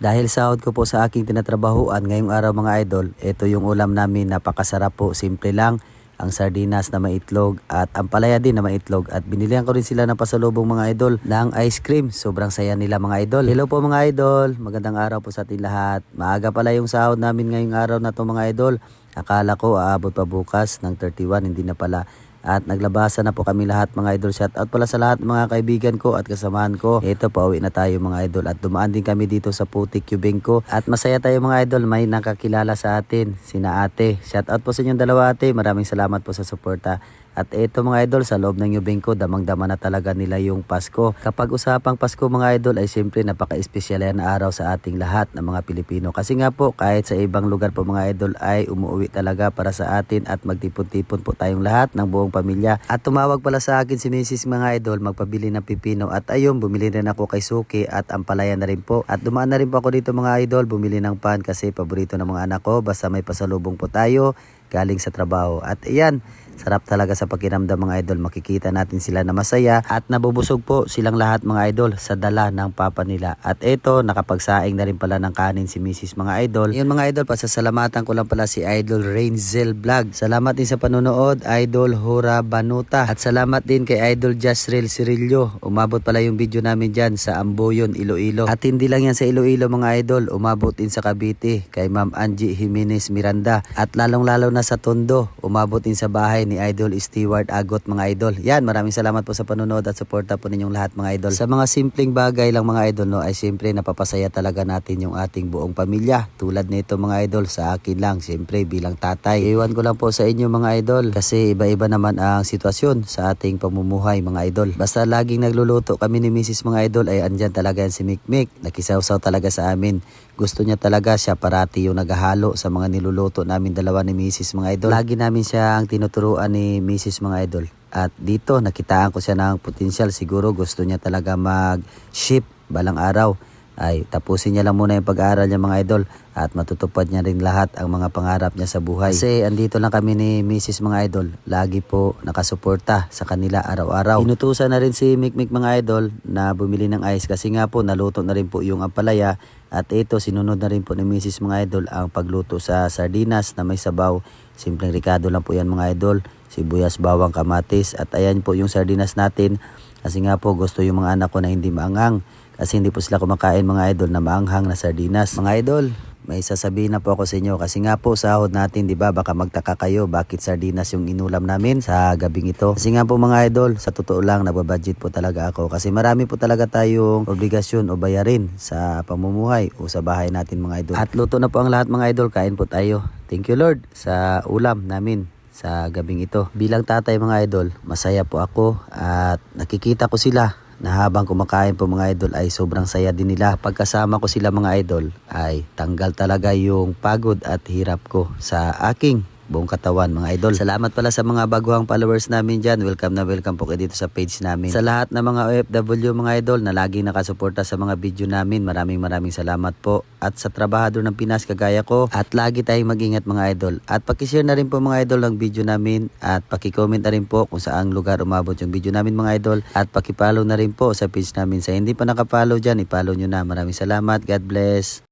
Dahil sahod ko po sa aking tinatrabahuan ngayong araw mga idol, ito yung ulam namin napakasarap po, simple lang. Ang sardinas na maitlog at ang palaya din na maitlog at binilihan ko rin sila ng pasalubong mga idol ng ice cream. Sobrang saya nila mga idol. Hello po mga idol, magandang araw po sa ating lahat. Maaga pala yung sahod namin ngayong araw na to mga idol. Akala ko aabot pa bukas ng 31, hindi na pala. At naglabasa na po kami lahat mga idol. Shout out pala sa lahat mga kaibigan ko at kasamahan ko. Ito pauwi na tayo mga idol. At dumaan din kami dito sa Putik Cubengco. At masaya tayo mga idol. May nakakilala sa atin. Sina ate. Shout out po sa inyong dalawa ate. Maraming salamat po sa suporta. At ito mga idol, sa loob ng Yubengco, damang-dama na talaga nila yung Pasko. Kapag usapang Pasko mga idol ay siyempre napaka-espesyal yan araw sa ating lahat ng mga Pilipino. Kasi nga po, kahit sa ibang lugar po mga idol ay umuwi talaga para sa atin at magtipon-tipon po tayong lahat ng buong pamilya. At tumawag pala sa akin si Mrs. mga idol magpabili ng pipino at ayun, bumili rin ako kay Suki at ampalaya na rin po. At dumaan na rin po ako dito mga idol, bumili ng pan kasi paborito ng mga anak ko. Basta may pasalubong po tayo galing sa trabaho. At iyan, sarap talaga sa pakiramdam mga idol. Makikita natin sila na masaya at nabubusog po silang lahat mga idol sa dala ng papa nila. At ito, nakapagsaing na rin pala ng kanin si Mrs. mga idol. Yun mga idol, pasasalamatan ko lang pala si Idol Rainzel Vlog. Salamat din sa panonood, Idol Hura Banuta. At salamat din kay Idol Jasrel Cirillo. Umabot pala yung video namin dyan sa Amboyon, Iloilo. At hindi lang yan sa Iloilo mga idol, umabot din sa Cavite kay Ma'am Angie Jimenez Miranda. At lalong-lalo na sa Tondo, umabot din sa bahay ni Idol Stewart Agot mga idol. Yan, maraming salamat po sa panonood at suporta po ninyong lahat mga idol. Sa mga simpleng bagay lang mga idol no, ay siyempre napapasaya talaga natin yung ating buong pamilya. Tulad nito mga idol, sa akin lang, siyempre bilang tatay. Iwan ko lang po sa inyo mga idol kasi iba-iba naman ang sitwasyon sa ating pamumuhay mga idol. Basta laging nagluluto kami ni Mrs. mga idol ay andyan talaga yan si Mikmik. Nakisawsaw talaga sa amin. Gusto niya talaga siya parati yung naghahalo sa mga niluluto namin dalawa ni Mrs. mga idol. Lagi namin siya ang tinuturuan ni Mrs. mga idol. At dito nakitaan ko siya ng potensyal. Siguro gusto niya talaga mag-ship balang araw. Ay tapusin niya lang muna yung pag-aaral niya mga idol at matutupad niya rin lahat ang mga pangarap niya sa buhay. Kasi andito lang kami ni Mrs. mga idol. Lagi po nakasuporta sa kanila araw-araw. Inutusan na rin si Mikmik mga idol na bumili ng ice kasi nga po naluto na rin po yung ampalaya at ito sinunod na rin po ni Mrs. mga idol ang pagluto sa sardinas na may sabaw. Simpleng ricado lang po yan mga idol. Sibuyas, bawang, kamatis at ayan po yung sardinas natin. Kasi nga po gusto yung mga anak ko na hindi maangang. Kasi hindi po sila kumakain mga idol na maanghang na sardinas. Mga idol, may sasabihin na po ako sa inyo kasi nga po sahod natin 'di ba baka magtaka kayo bakit sardinas yung inulam namin sa gabing ito. Kasi nga po mga idol, sa totoo lang nagbabudget po talaga ako kasi marami po talaga tayong obligasyon o bayarin sa pamumuhay o sa bahay natin mga idol. At luto na po ang lahat mga idol, kain po tayo. Thank you Lord sa ulam namin sa gabing ito. Bilang tatay mga idol, masaya po ako at nakikita ko sila na habang kumakain po mga idol ay sobrang saya din nila. Pagkasama ko sila mga idol ay tanggal talaga yung pagod at hirap ko sa aking buong katawan mga idol. Salamat pala sa mga baguhang followers namin dyan. Welcome na welcome po kayo dito sa page namin. Sa lahat ng mga OFW mga idol na laging nakasuporta sa mga video namin, maraming maraming salamat po. At sa trabahador ng Pinas kagaya ko, at lagi tayong mag-ingat mga idol. At pakishare na rin po mga idol ang video namin at pakicomment na rin po kung saang lugar umabot yung video namin mga idol. At pakipollow na rin po sa page namin. Sa hindi pa nakapollow dyan, ipollow nyo na. Maraming salamat. God bless.